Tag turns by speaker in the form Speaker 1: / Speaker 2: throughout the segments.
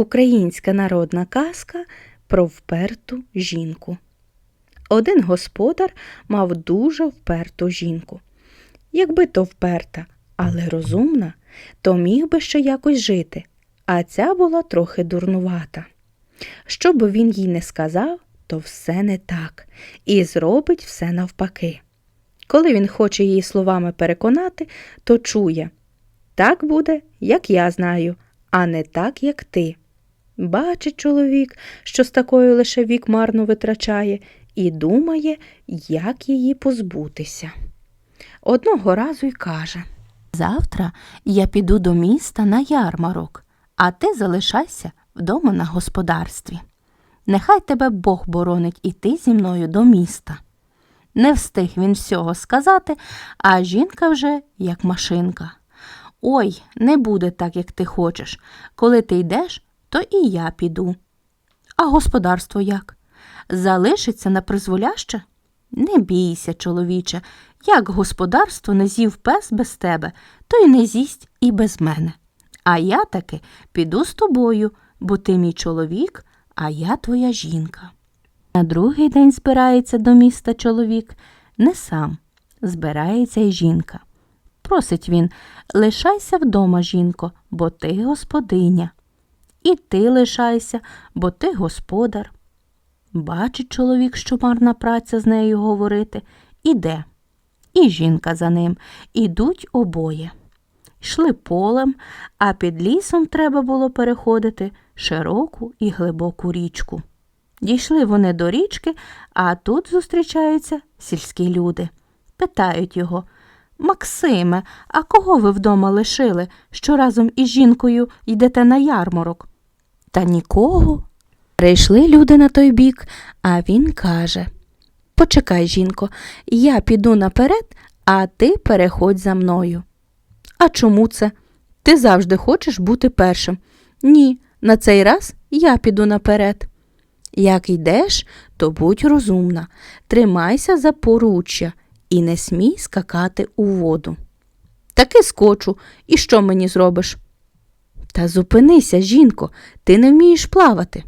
Speaker 1: Українська народна казка про вперту жінку. Один господар мав дуже вперту жінку. Якби то вперта, але розумна, то міг би ще якось жити, а ця була трохи дурнувата. Що би він їй не сказав, то все не так, і зробить все навпаки. Коли він хоче її словами переконати, то чує так буде, як я знаю, а не так, як ти. Бачить чоловік, що з такою лише вік марно витрачає, і думає, як її позбутися. Одного разу й каже
Speaker 2: Завтра я піду до міста на ярмарок, а ти залишайся вдома на господарстві. Нехай тебе Бог боронить іти зі мною до міста. Не встиг він всього сказати, а жінка вже як машинка. Ой, не буде так, як ти хочеш. Коли ти йдеш, то і я піду. А господарство як? Залишиться на призволяще? Не бійся, чоловіче, як господарство не з'їв пес без тебе, то й не з'їсть і без мене. А я таки піду з тобою, бо ти мій чоловік, а я твоя жінка. На другий день збирається до міста чоловік, не сам, збирається й жінка. Просить він, лишайся вдома, жінко, бо ти господиня. І ти лишайся, бо ти господар. Бачить чоловік, що марна праця з нею говорити, іде. І жінка за ним, ідуть обоє. Йшли полем, а під лісом треба було переходити широку і глибоку річку. Дійшли вони до річки, а тут зустрічаються сільські люди. Питають його Максиме, а кого ви вдома лишили, що разом із жінкою йдете на ярмарок? Та нікого.
Speaker 1: Прийшли люди на той бік, а він каже Почекай, жінко, я піду наперед, а ти переходь за мною. А чому це? Ти завжди хочеш бути першим. Ні, на цей раз я піду наперед. Як йдеш, то будь розумна, тримайся за поруччя і не смій скакати у воду. Таки скочу, і що мені зробиш? Та зупинися, жінко, ти не вмієш плавати.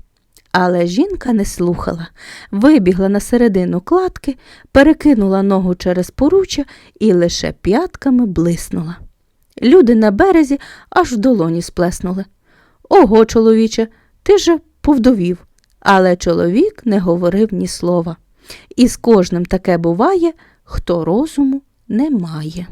Speaker 1: Але жінка не слухала, вибігла на середину кладки, перекинула ногу через поруччя і лише п'ятками блиснула. Люди на березі аж в долоні сплеснули. Ого, чоловіче, ти же повдовів. Але чоловік не говорив ні слова. І з кожним таке буває, хто розуму не має.